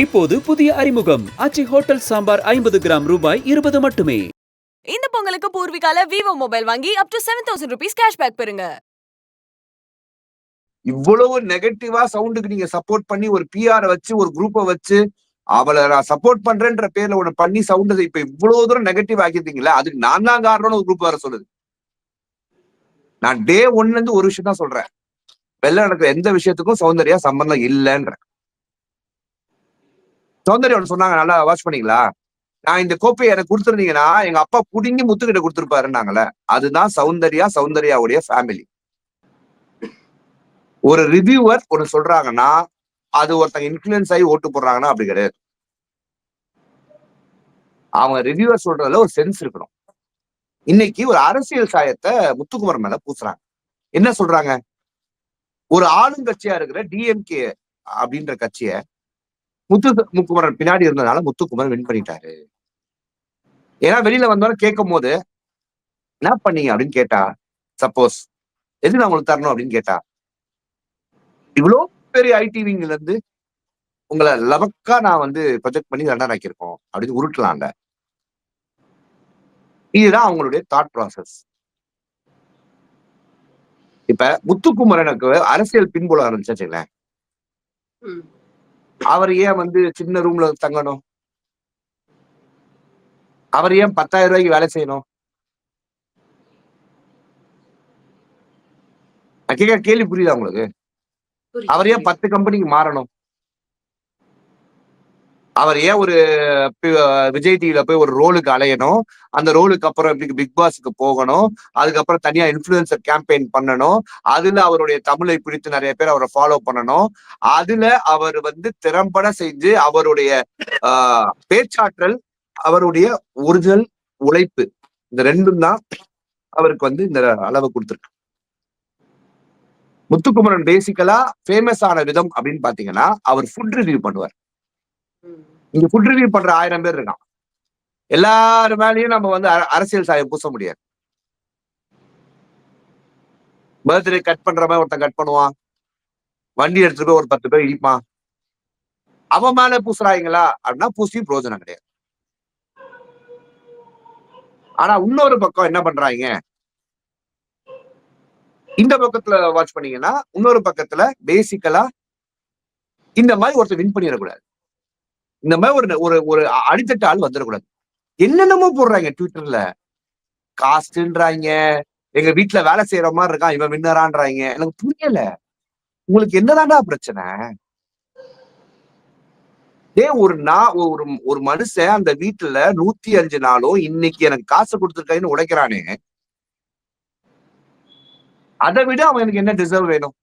இப்போது புதிய அறிமுகம். ஆச்சி ஹோட்டல் சாம்பார் ஐம்பது கிராம் ரூபாய் இருபது மட்டுமே. இந்த பொங்கலுக்கு பூர்விகால விவோ மொபைல் வாங்கி up to seven thousand rupees cashback பெறுங்க. இவ்வளவு நெகட்டிவா சவுண்டுக்கு நீங்க சப்போர்ட் பண்ணி ஒரு பிஆர் வச்சு ஒரு குரூப்பை வச்சு அவளை நான் சப்போர்ட் பண்றேன்ற பேர்ல ஒண்ணு பண்ணி சவுண்ட் இப்ப இவ்வளவு தூரம் நெகட்டிவ் ஆக்கிட்டீங்களா அதுக்கு நான் தான் காரணம்னு ஒரு குரூப் வர சொல்லுது. நான் டே ஒன்ல இருந்து ஒரு விஷயம் தான் சொல்றேன். வெளில நடக்கிற எந்த விஷயத்துக்கும் சௌந்தர்யா சம்பந்தம் இல்லைன்ற சௌந்தர்யா ஒன்று சொன்னாங்க நல்லா வாட்ச் பண்ணீங்களா? நான் இந்த கோப்பையை எனக்கு கொடுத்துருந்தீங்கன்னா எங்க அப்பா புடிங்கி முத்துக்கிட்ட கொடுத்துருப்பாருன்னாங்கல்ல அதுதான் சௌந்தர்யா சௌந்தர்யாவுடைய ஃபேமிலி ஒரு ரிவ்யூவர் ஒன்று சொல்றாங்கன்னா அது ஒருத்தங்க இன்ஃபுளுன்ஸ் ஆகி ஓட்டு போடுறாங்கன்னா அப்படி கிடையாது. அவங்க ரிவ்யூவர் சொல்றதுல ஒரு சென்ஸ் இருக்கணும். இன்னைக்கு ஒரு அரசியல் சாயத்தை முத்துக்குமர் மேல பூசுறாங்க. என்ன சொல்றாங்க? ஒரு ஆளுங்கட்சியா இருக்கிற டிஎம்கே அப்படின்ற கட்சியை முத்து முக்குமரன் பின்னாடி இருந்ததுனால முத்துக்குமரன் வின் பண்ணிட்டாரு. ஏன்னா வெளியில வந்தோட கேட்கும் போது என்ன பண்ணீங்க? அப்படின்னு கேட்டா சப்போஸ் எது நான் உங்களுக்கு தரணும்? அப்படின்னு கேட்டா இவ்வளோ பெரிய ஐடிவிங்ல இருந்து உங்களை லவக்கா நான் வந்து ப்ரொஜெக்ட் பண்ணி ரன்னர் ஆக்கியிருக்கோம் அப்படின்னு உருட்டலாம்ல இதுதான் அவங்களுடைய தாட் ப்ராசஸ் இப்ப முத்துக்குமரனுக்கு அரசியல் பின்புலம் ஆரம்பிச்சாச்சுங்களேன் அவர் ஏன் வந்து சின்ன ரூம்ல தங்கணும். அவர் ஏன் பத்தாயிரம் ரூபாய்க்கு வேலை செய்யணும். நான் கேட்கிற கேள்வி புரியுதா உங்களுக்கு? அவர் ஏன் பத்து கம்பெனிக்கு மாறணும். அவர் ஏன் ஒரு விஜய் டிவில போய் ஒரு ரோலுக்கு அலையணும்? அந்த ரோலுக்கு அப்புறம் எப்படி பிக் பாஸ்க்கு போகணும்? அதுக்கப்புறம் தனியா இன்ஃபுளுசர் கேம்பெயின் பண்ணணும்? அதுல அவருடைய தமிழை பிடித்து நிறைய பேர் அவரை ஃபாலோ பண்ணணும். அதுல அவர் வந்து திறம்பட செஞ்சு அவருடைய ஆஹ், பேச்சாற்றல் அவருடைய ஒரிஜினல் உழைப்பு இந்த ரெண்டும் தான் அவருக்கு வந்து இந்த அளவு கொடுத்துருக்கு. முத்துக்குமரன் பேசிக்கலா ஃபேமஸ் ஆன விதம் அப்படின்னு பாத்தீங்கன்னா அவர் ஃபுட் ரிவ்யூ பண்ணுவார். இங்க ஃபுட் ரிவ்யூ பண்ற ஆயிரம் பேர் இருக்கான். எல்லாரு மேலயும் நம்ம வந்து அரசியல் சாயம் பூச முடியாது. பர்த்டே கட் பண்ற மாதிரி ஒருத்தன் கட் பண்ணுவான். வண்டி எடுத்துட்டு போய் ஒரு பத்து பேர் இடிப்பான். அவன் மேல பூசுறாங்களா அப்படின்னா பூசியும் பிரயோஜனம் கிடையாது. ஆனா இன்னொரு பக்கம் என்ன பண்றாங்க இந்த பக்கத்துல வாட்ச் பண்ணீங்கன்னா இன்னொரு பக்கத்துல பேசிக்கலா இந்த மாதிரி ஒருத்தர் வின் பண்ணிடக்கூடாது. இந்த மாதிரி ஒரு ஒரு ஒரு அடித்தட்டு ஆள் வந்துடக்கூடாது. என்னென்னமோ போடுறாங்க ட்விட்டர்ல காஸ்ட்ன்றாங்க எங்க வீட்டுல வேலை செய்யற மாதிரி இருக்கான் இவன் வின்னரான்றாங்க. எனக்கு புரியல. உங்களுக்கு என்னதான்டா பிரச்சனை? ஏ ஒரு நான் ஒரு ஒரு மனுஷன் அந்த வீட்டுல நூத்தி அஞ்சு நாளும் இன்னைக்கு எனக்கு காசு கொடுத்துருக்கான்னு உடைக்கிறானே. அதை விட அவன் எனக்கு என்ன டிசர்வ் வேணும்?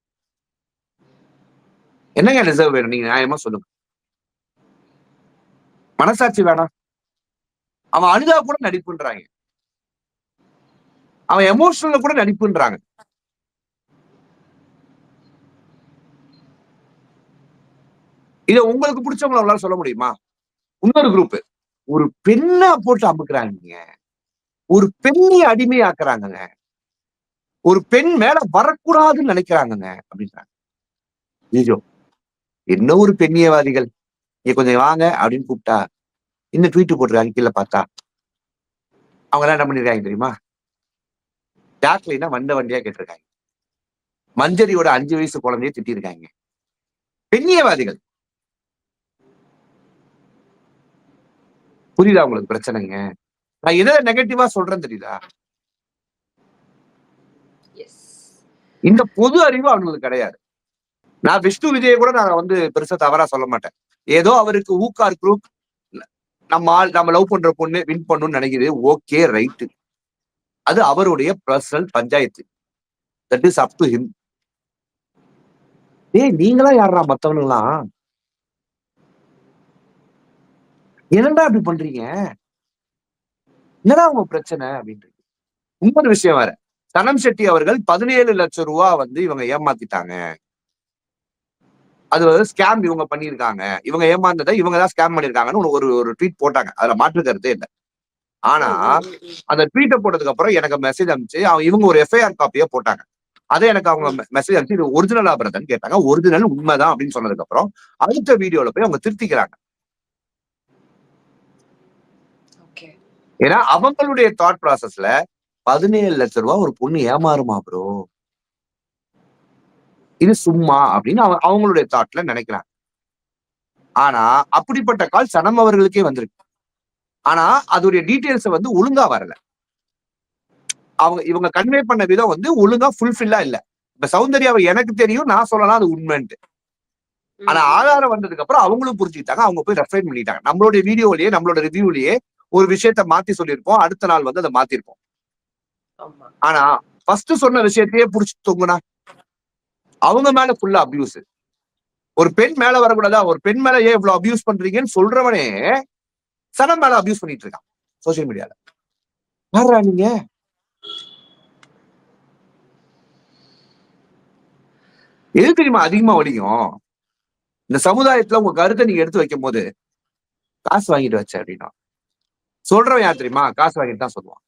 என்னங்க டிசர்வ் வேணும்? நீங்க நியாயமா சொல்லுங்க. மனசாட்சி வேணாம். அவன் அழுதா கூட நடிப்புன்றாங்க. அவன் எமோஷனல்ல கூட நடிப்புன்றாங்க. இத உங்களுக்கு பிடிச்சவங்கள அவங்களால சொல்ல முடியுமா? இன்னொரு குரூப் ஒரு பெண்ணா போட்டு அமுக்குறாங்க ஒரு பெண்ணை அடிமையாக்குறாங்கங்க. ஒரு பெண் மேல வரக்கூடாதுன்னு நினைக்கிறாங்கங்க அப்படின்றாங்க. ஐயோ என்ன ஒரு பெண்ணியவாதிகள்? இங்க கொஞ்சம் வாங்க அப்படின்னு கூப்பிட்டா இந்த ட்வீட் போட்டிருக்காங்க கீழே பார்த்தா. அவங்க எல்லாம் என்ன பண்ணிருக்காங்க தெரியுமா? ஜாக்லினா வண்ட வண்டியா கேட்டிருக்காங்க. மஞ்சரியோட அஞ்சு வயசு குழந்தைய திட்டிருக்காங்க. பெண்ணியவாதிகள் புரியுதா உங்களுக்கு பிரச்சனைங்க? நான் எதை நெகட்டிவா சொல்றேன்னு தெரியுதா? இந்த பொது அறிவு அவங்களுக்கு கிடையாது. நான் விஷ்ணு விஜய கூட நான் வந்து பெருசா தவறா சொல்ல மாட்டேன். ஏதோ அவருக்கு ஊக்கார் குரூப் நம்ம ஆள் நம்ம லவ் பண்ற பொண்ணு வின் பண்ணணும்னு நினைக்குது. ஓகே ரைட்டு அது அவருடைய personal panchayat. That is up to him ஏய் நீங்களா யாரா மத்தவனுங்களாம் என்னடா அப்படி பண்றீங்க? என்னடா உங்க பிரச்சனை அப்படின்றது இன்னொரு விஷயம் வேற. சனம் செட்டி அவர்கள் பதினேழு லட்சம் ரூபா வந்து இவங்க ஏமாத்திட்டாங்க. அது வந்து ஸ்கேம் இவங்க பண்ணியிருக்காங்க. இவங்க ஏமாந்ததை இவங்க தான் ஸ்கேம் பண்ணிருக்காங்கன்னு ஒரு ஒரு ட்வீட் போட்டாங்க. அதுல மாற்று கருத்தே இல்லை. ஆனா அந்த ட்வீட்டை போட்டதுக்கு அப்புறம் எனக்கு மெசேஜ் அனுப்பிச்சு அவங்க இவங்க ஒரு எஃப்ஐஆர் காப்பியை போட்டாங்க. அதை எனக்கு அவங்க மெசேஜ் அனுப்பிச்சு இது ஒரிஜினலா பிரதன் கேட்டாங்க. ஒரிஜினல் உண்மைதான் அப்படின்னு சொன்னதுக்கு அப்புறம் அடுத்த வீடியோல போய் அவங்க திருத்திக்கிறாங்க. ஏன்னா அவங்களுடைய தாட் ப்ராசஸ்ல பதினேழு லட்சம் ரூபாய் ஒரு பொண்ணு ஏமாறுமா ப்ரோ இது சும்மா அப்படின்னு அவங்க அவங்களுடைய தாட்ல நினைக்கிறாங்க. ஆனா அப்படிப்பட்ட கால் சனம் அவர்களுக்கே வந்திருக்கு. ஆனா அதோடைய டீட்டெயில்ஸ் வந்து ஒழுங்கா வரல. அவங்க இவங்க கன்வே பண்ண விதம் வந்து ஒழுங்கா ஃபுல்ஃபில்லா இல்ல. இப்ப சௌந்தர்யாவை எனக்கு தெரியும் நான் சொல்லலாம் அது உண்மைன்ட்டு. ஆனா ஆதாரம் வந்ததுக்கு அப்புறம் அவங்களும் புரிஞ்சுக்கிட்டாங்க அவங்க போய் ரெஃபைன் பண்ணிட்டாங்க. நம்மளுடைய வீடியோலயே நம்மளோட ரிவ்யூலயே ஒரு விஷயத்த மாத்தி சொல்லியிருப்போம் அடுத்த நாள் வந்து அதை மாத்திருப்போம். ஆனா ஃபர்ஸ்ட் சொன்ன விஷயத்தையே புடிச்சு தொங்குனா? அவங்க மேல ஃபுல்லா அபியூஸ் ஒரு பெண் மேல வரக்கூடாதா? ஒரு பெண் மேல ஏன் இவ்வளவு அபியூஸ் பண்றீங்கன்னு சொல்றவனே சனம் மேல அபியூஸ் பண்ணிட்டு இருக்கான் சோசியல் மீடியால யாரா நீங்க? எது தெரியுமா அதிகமா வலிக்கும் இந்த சமுதாயத்துல உங்க கருத்தை நீங்க எடுத்து வைக்கும் போது காசு வாங்கிட்டு வச்ச அப்படின்னா. சொல்றவன் யார் தெரியுமா? காசு வாங்கிட்டு தான் சொல்லுவான்.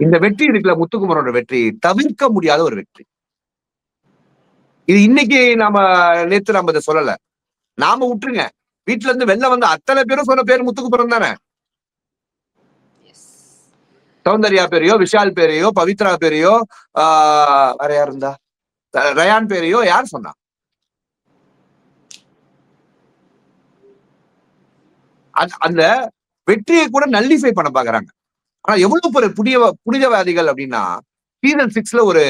இந்த வெற்றி இருக்குல்ல முத்துக்குமரோட வெற்றி தவிர்க்க முடியாத ஒரு வெற்றி. இது இன்னைக்கு நாம நேத்து நாம இதை சொல்லல. நாம விட்டுருங்க. வீட்டுல இருந்து வெளில வந்த அத்தனை பேரும் சொன்ன பேர் முத்துக்குமரம் தானே? சௌந்தர்யா பேரையோ விஷால் பேரையோ பவித்ரா பேரையோ ஆஹ் வேற யார் இருந்தா? ரயான் பேரையோ யார் சொன்னா? அந்த வெற்றியை கூட நல்லிஃபை பண்ண பாக்குறாங்க. ஆனா எவ்வளவு பெரிய புதிய புனிதவாதிகள் அப்படின்னா சீசன் சிக்ஸ்ல ஒரு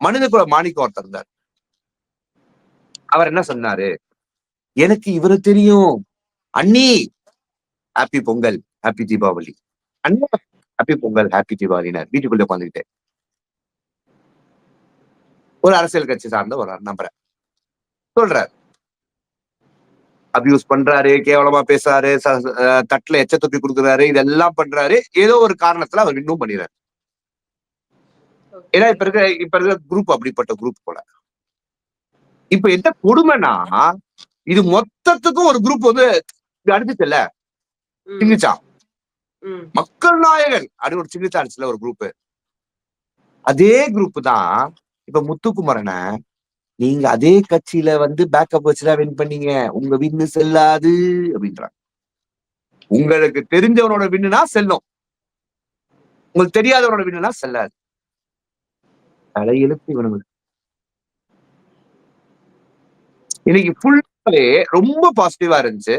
மனித குல மாணிக்கம் ஒருத்தர் இருந்தார். அவர் என்ன சொன்னாரு? எனக்கு இவரை தெரியும். அண்ணி ஹாப்பி பொங்கல் ஹாப்பி தீபாவளி. அண்ணா ஹாப்பி பொங்கல் ஹாப்பி தீபாவளினார். வீட்டுக்குள்ள உட்காந்துக்கிட்டேன் ஒரு அரசியல் கட்சி சார்ந்த ஒரு நம்பரை சொல்றார். அபியூஸ் பண்றாரு கேவலமா பேசுறாரு தட்டுல எச்ச துப்பி கொடுக்குறாரு இதெல்லாம் பண்றாரு. ஏதோ ஒரு காரணத்துல அவர் இன்னும் பண்ணிடுறாரு. ஏன்னா இப்ப இருக்க இப்ப இருக்க குரூப் அப்படிப்பட்ட குரூப் போல. இப்ப என்ன கொடுமைன்னா இது மொத்தத்துக்கும் ஒரு குரூப் வந்து அடிச்சுச்சுல்ல? சிங்கிச்சா? மக்கள் நாயகன் அப்படி ஒரு சிங்கிச்சா அடிச்சுல ஒரு குரூப் அதே குரூப் தான் இப்ப முத்துக்குமரனை நீங்க அதே கட்சியில வந்து பேக்கப் வச்சுதான் வின் பண்ணீங்க. உங்க வின்னு செல்லாது அப்படின்றாங்க. உங்களுக்கு தெரிஞ்சவனோட வின்னுனா செல்லும். உங்களுக்கு தெரியாதவனோட வின்னுனா செல்லாது. தலையெழுத்து இவனுங்க இன்னைக்கு ஃபுல்லாவே ரொம்ப பாசிட்டிவா இருந்துச்சு.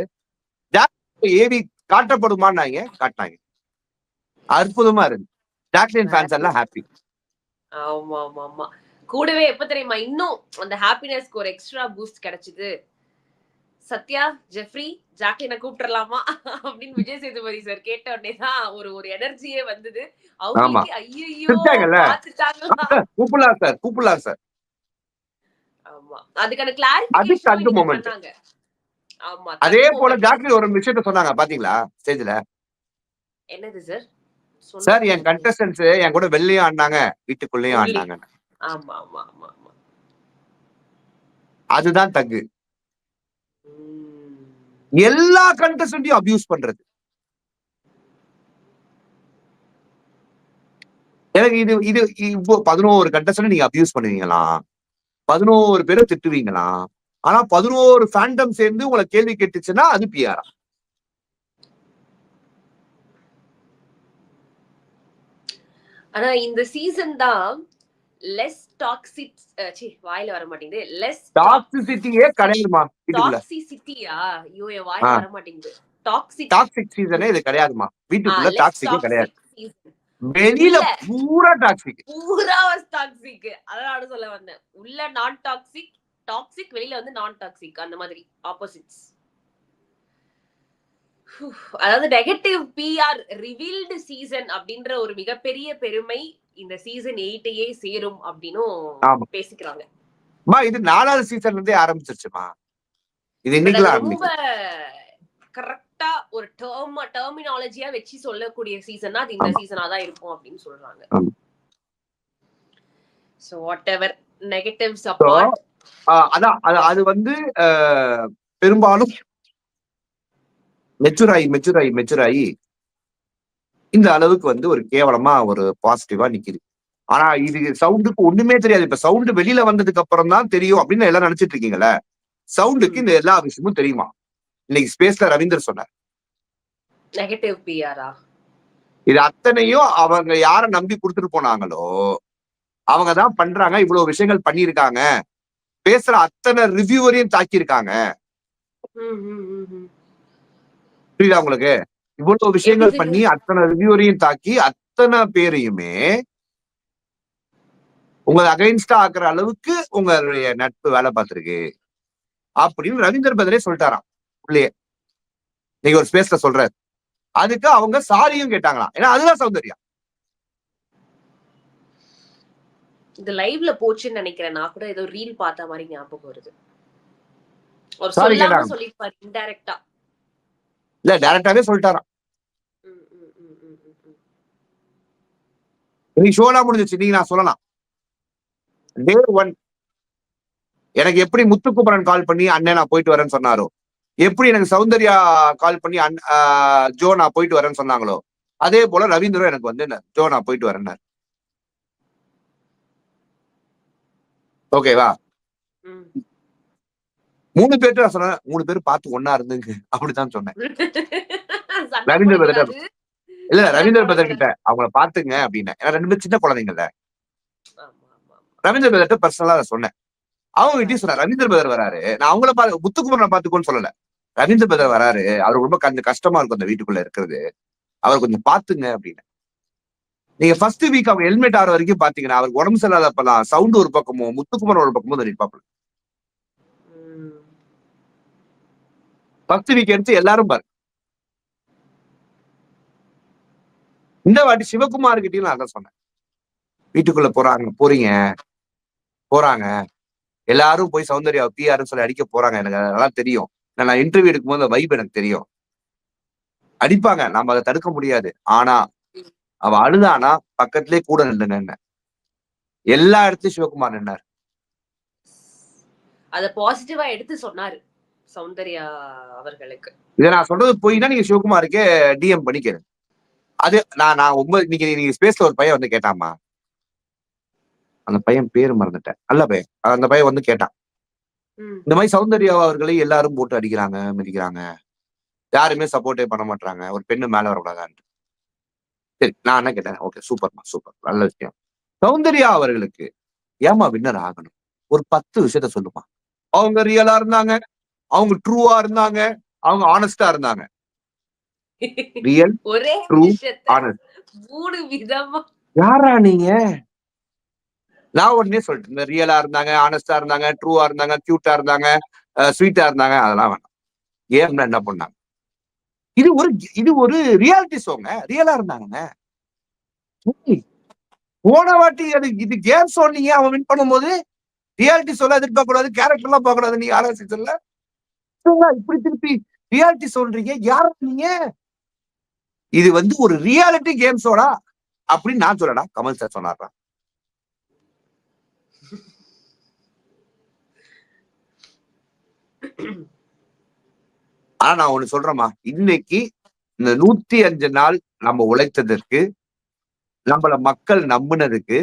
ஏவி காட்டப்படுமான்னாங்க? காட்டினாங்க. அற்புதமா இருந்துச்சு. ஜாக்லின் ஃபேன்ஸ் எல்லாம் ஹாப்பி ஆமா ஆமா ஆமா கூடவே எப்ப தெரியுமா இன்னும் அந்த ஹாப்பினஸ்க்கு ஒரு எக்ஸ்ட்ரா பூஸ்ட் கிடைச்சது. சத்யா ஜெஃப்ரி ஜாக்லினை கூப்பிட்டுறலாமா? அப்படின்னு விஜய் சேதுபதி சார் கேட்ட உடனே தான் ஒரு ஒரு எனர்ஜியே வந்தது. அவங்களுக்கு ஐயோ கூப்பிடலாம் சார் கூப்பிடலாம் சார் ஆமா. அதுக்கான. பண்ணாங்க ஆமா அதே போல. ஜாக்லின் ஒரு விஷயத்த சொன்னாங்க பாத்தீங்களா? ஸ்டேஜ்ல என்னது சார் சார் என் கண்டஸ்டன்ஸ் என் கூட வெளிலயும் ஆடினாங்க. வீட்டுக்குள்ளேயும். ஆடினாங்க. ஆமா ஆமா ஆமா ஆமா அதுதான் தகு. எல்லா கண்டஸ்டன்டையும் அபியூஸ் பண்றது. எனக்கு இது இது இப்போ பதினோரு கண்டஸ்டன்ட் நீங்க அபியூஸ் பண்ணுவீங்களா? பதினோரு பேரை திட்டுவீங்களா? ஆனா பதினோரு ஃபேண்டம் சேர்ந்து உங்களை கேள்வி கேட்டுச்சுன்னா அது பிஆரா ஆனா இந்த சீசன் தான் லெஸ் டாக்ஸிக் சி வாயில வர மாட்டேங்குது. லெஸ் டாக்ஸிசிட்டியே கிடையாதுமா? வீட்டுக்குள்ள டாக்ஸிசிட்டியா ஐயோ என் வாயில. வர மாட்டேங்குது. டாக்ஸிக் டாக்ஸிக் சீசனே இது கிடையாதுமா? வீட்டுக்குள்ள டாக்ஸிக்கே கிடையாது. வெளியில. பூரா டாக்ஸிக் பூரா டாக்ஸிக் அதான் சொல்ல வந்தேன். உள்ள நான் டாக்ஸிக் டாக்ஸிக் வெளியில வந்து நான் டாக்ஸிக் அந்த மாதிரி ஆப்போசிட்ஸ் அதாவது நெகட்டிவ் பிஆர் ரிவீல்டு சீசன் அப்படின்ற ஒரு மிகப்பெரிய பெருமை இந்த சீசன் எயிட்டையே சேரும் அப்படின்னும். பேசிக்கிறாங்க இது நாலாவது சீசன்ல இருந்தே ஆரம்பிச்சிருச்சுமா இது ரொம்ப கரெக்டா ஒரு டேர்ம் டெர்மினாலஜியா வச்சு சொல்லக்கூடிய சீசன் அது இந்த. சீசனா தான் இருக்கும் அப்படின்னு சொல்றாங்க. சோ வாட் எவர் நெகட்டிவ்ஸ் ஆஹ் அதான் அது அது வந்து பெரும்பாலும் மெச்சூர் ஆகி மெச்சூர் ஆகி மெச்சூர் ஆகி இந்த அளவுக்கு வந்து ஒரு கேவலமா ஒரு பாசிட்டிவா நிக்குது. ஆனா இது சவுண்டுக்கு ஒண்ணுமே தெரியாது. இப்ப சவுண்டு வெளியில வந்ததுக்கு அப்புறம் தான் தெரியும் அப்படின்னு எல்லாரும் நினைச்சிட்டு இருக்கீங்கல்ல? சவுண்டுக்கு இந்த எல்லா விஷயமும் தெரியுமா? இன்னைக்கு ஸ்பேஸ்ல ரவீந்தர் சொன்னார். இது அத்தனையும் அவங்க யார நம்பி கொடுத்துட்டு போனாங்களோ அவங்க தான் பண்றாங்க இவ்வளவு விஷயங்கள் பண்ணியிருக்காங்க. பேசுற அத்தனை ரிவ்யூவரையும் தாக்கியிருக்காங்க. புரியுதா உங்களுக்கு? இவ்வளவு விஷயங்கள் பண்ணி அத்தனை ரிவ்யூவரையும் தாக்கி அத்தனை பேரையுமே உங்களை அகைன்ஸ்டா ஆக்குற அளவுக்கு உங்களுடைய நட்பு வேலை பார்த்திருக்கு அப்படின்னு ரவீந்தர் பத்ரே சொல்லிட்டாராம். உள்ளே. நீங்க ஒரு ஸ்பேஸ்ல சொல்றாரு. அதுக்கு அவங்க சாரியும் கேட்டாங்களாம். ஏன்னா அதுதான் சௌந்தர்யா. இது லைவ்ல போச்சுன்னு நினைக்கிறேன். நான் கூட ஏதோ ரீல் பார்த்த மாதிரி ஞாபகம் வருது. ஒரு சொல்லாம. சொல்லிருப்பாரு இன்டைரக்டா இல்ல டைரக்டாவே சொல்லிட்டாராம். இன்னைக்கு ஷோலாம் முடிஞ்சிச்சு நீங்க நான் சொல்லலாம். டே ஒன் எனக்கு எப்படி முத்துக்குமரன் கால் பண்ணி அண்ணன் நான் போயிட்டு வரேன்னு சொன்னாரோ? எப்படி எனக்கு சௌந்தர்யா கால் பண்ணி ஆஹ் ஜோ நான் போயிட்டு வரேன்னு சொன்னாங்களோ? அதே போல ரவீந்திரம் எனக்கு வந்து ஜோ நான் போயிட்டு வரேன்னாரு. ஓகேவா மூணு பேர்ட்ட நான் சொன்னேன் மூணு பேர் பார்த்து ஒன்னா இருந்துங்க. அப்படித்தான் சொன்னேன். ரவீந்திர பத்ரா. இல்ல ரவீந்திர பதர் கிட்ட அவங்கள பாத்துங்க அப்படின்னு. ஏன்னா ரெண்டு பேரும் சின்ன குழந்தைங்கல்ல ரவீந்திர பதர்கிட்ட பர்சனலா அதை சொன்னேன். அவங்க கிட்டயும் சொன்னேன் ரவீந்திர பதர் வராரு. நான் அவங்கள பா முத்துக்குமரனை பாத்துக்கோன்னு சொல்லல. ரவீந்திர பதர் வராரு. அவருக்கு ரொம்ப கொஞ்சம் கஷ்டமா இருக்கும் அந்த வீட்டுக்குள்ள இருக்கிறது. அவர் கொஞ்சம் பாத்துங்க அப்படின்னு. நீங்க ஃபர்ஸ்ட் வீக் அவங்க ஹெல்மெட் ஆற வரைக்கும் பாத்தீங்கன்னா அவருக்கு உடம்பு சரியில்லாதப்பெல்லாம் சவுண்ட் ஒரு பக்கமும் முத்துக்குமரன் ஒரு பக்கமும் நிற்பாப்புல ஃபர்ஸ்ட் வீக் எடுத்து எல்லாரும் பாருங்க இந்த வாட்டி சிவகுமார் கிட்டையும் நான் அதான் சொன்னேன். வீட்டுக்குள்ள போறாங்க போறீங்க. போறாங்க. எல்லாரும் போய் சௌந்தர்யா பிஆர்னு சொல்லி அடிக்க போறாங்க. எனக்கு அதெல்லாம் தெரியும். நான் இன்டர்வியூ எடுக்கும்போது அந்த வைப் எனக்கு தெரியும். அடிப்பாங்க. நம்ம அதை தடுக்க முடியாது. ஆனா அவ அழுதானா பக்கத்திலே கூட நின்று நின்ன எல்லா இடத்துலயும் சிவகுமார் நின்னார். அத பாசிட்டிவா எடுத்து சொன்னாரு. சௌந்தர்யா அவர்களுக்கு. இதை நான் சொல்றது போயின்னா நீங்க சிவகுமாருக்கே டிஎம் பண்ணிக்கிறேன் அது நான் நான் ஒன்பது நீங்க நீங்க ஸ்பேஸ்ல ஒரு பையன் வந்து கேட்டாமா அந்த பையன் பேரு மறந்துட்டேன். நல்ல பையன். அந்த பையன் வந்து கேட்டான். இந்த மாதிரி சௌந்தர்யா அவர்களை எல்லாரும் போட்டு அடிக்கிறாங்க மிதிக்கிறாங்க. யாருமே சப்போர்ட்டே பண்ண மாட்டாங்க ஒரு பெண்ணு மேல வரக்கூடாதான்ட்டு. சரி நான் என்ன கேட்டேன்? ஓகே சூப்பர்மா சூப்பர் நல்ல விஷயம். சௌந்தர்யா அவர்களுக்கு ஏமா வின்னர் ஆகணும்? ஒரு பத்து விஷயத்த சொல்லுமா. அவங்க ரியலா இருந்தாங்க. அவங்க ட்ரூவா இருந்தாங்க அவங்க ஆனஸ்டா இருந்தாங்க. ரியல் ஒரே ஆனஸ்ட் மூணு விதமா. யாரா நீங்க? நான் உடனே சொல்லிட்டேன் இந்த ரியலா இருந்தாங்க ஆனஸ்டா இருந்தாங்க ட்ரூவா இருந்தாங்க கியூட்டா இருந்தாங்க ஸ்வீட்டா இருந்தாங்க அதெல்லாம் வேணாம். கேம்னா என்ன பண்ணாங்க? இது ஒரு இது ஒரு ரியாலிட்டி ஷோங்க ரியலா இருந்தாங்க போன வாட்டி அது இது கேம் ஷோ நீங்க அவன் வின் பண்ணும்போது ரியாலிட்டி ஷோல எதிர்பார்க்க கூடாது கேரக்டர் எல்லாம் பார்க்க கூடாது நீங்க ஆர்எஸ் சீசன்ல இப்படி திருப்பி ரியாலிட்டி சொல்றீங்க? யார நீங்க? இது வந்து ஒரு ரியாலிட்டி கேம்ஸோடா அப்படின்னு நான் சொல்லடா. கமல் சார் சொன்னாரா ஆனா நான் ஒண்ணு சொல்றேம்மா. இன்னைக்கு இந்த நூத்தி அஞ்சு நாள் நம்ம உழைத்ததற்கு நம்மள மக்கள் நம்பினதுக்கு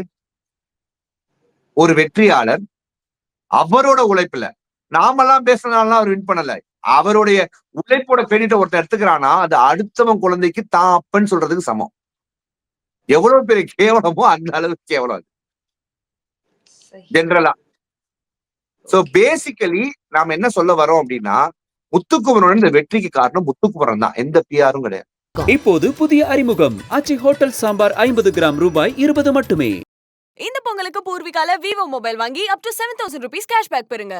ஒரு வெற்றியாளர் அவரோட உழைப்புல நாமெல்லாம் பேசுறதுனால அவர் வின் பண்ணல. அவருடைய உழைப்போட கிரெடிட்ட ஒருத்தன் எடுத்துக்கிறானா அது அடுத்தவன் குழந்தைக்கு தான் அப்பன்னு சொல்றதுக்கு சமம். எவ்வளவு பெரிய கேவலமோ அந்த அளவுக்கு கேவலம் அது. ஜென்ரலா சோ பேசிக்கலி நாம என்ன சொல்ல வரோம் அப்படின்னா முத்துக்குமரன் இந்த வெற்றிக்கு காரணம் முத்துக்குமரன் தான். எந்த பிஆரும் கிடையாது. இப்போது புதிய அறிமுகம். ஆச்சி ஹோட்டல் சாம்பார் ஐம்பது கிராம் ரூபாய் இருபது மட்டுமே. இந்த பொங்கலுக்கு பூர்விகால விவோ மொபைல் வாங்கி up to seven thousand rupees cashback பெறுங்க.